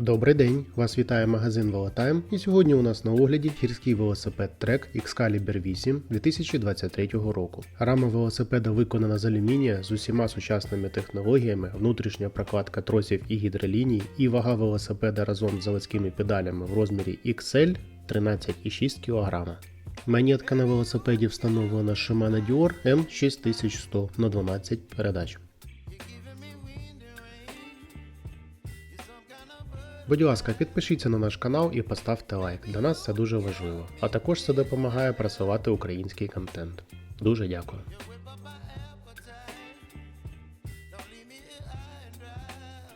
Добрий день! Вас вітає магазин Велотайм. І сьогодні у нас на огляді гірський велосипед Trek Excalibur 8 2023 року. Рама велосипеда виконана з алюмінія з усіма сучасними технологіями, внутрішня прокладка тросів і гідроліній, і вага велосипеда разом з заводськими педалями в розмірі XL 13,6 кг. Манетка на велосипеді встановлена Shimano Dior M6100 на 12 передач. Будь ласка, підпишіться на наш канал і поставте лайк. Для нас це дуже важливо. А також це допомагає просувати український контент. Дуже дякую.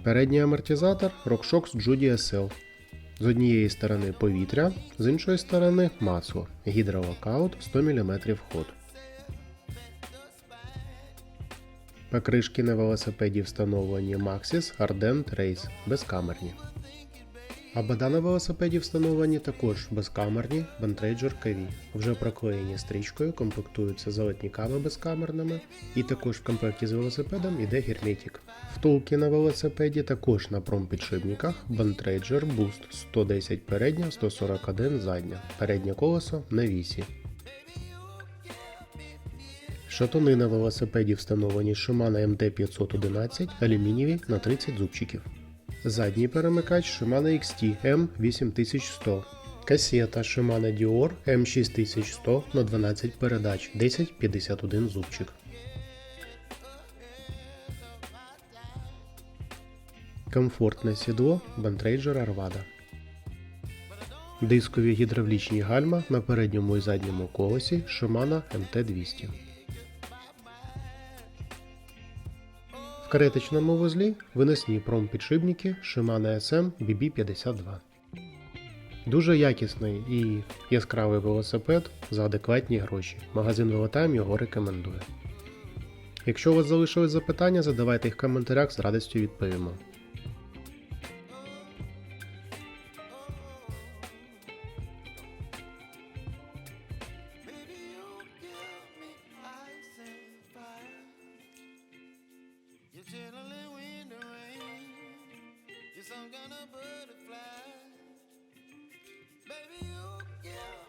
Передній амортизатор RockShox Judy SL. З однієї сторони повітря, з іншої сторони масло. Гідролокаут 100 мм ход. Покришки на велосипеді встановлені Maxxis Ardent Race безкамерні. Абада на велосипеді встановлені також безкамерні KV. Вже проклеєні стрічкою, комплектуються залетниками безкамерними, і також в комплекті з велосипедом іде герметик. Втулки на велосипеді також на промпідшипниках Bantrager Boost 110 передня, 141 задня, переднє колесо на вісі. Шатуни на велосипеді встановлені Shimano MT511 алюмінієві на 30 зубчиків. Задній перемикач Shimano XT M8100. Касета Shimano Dior M6100 на 12 передач 1051 зубчик. Комфортне сідло Bantrager Arvada. Дискові гідравлічні гальма на передньому і задньому колесі Shimano MT200. В кареточному вузлі винесні промпідшипники Shimano SM BB52. Дуже якісний і яскравий велосипед за адекватні гроші. Магазин Велотайм його рекомендує. Якщо у вас залишились запитання, задавайте їх в коментарях, з радістю відповімо. You're some kind of butterfly. Baby, you give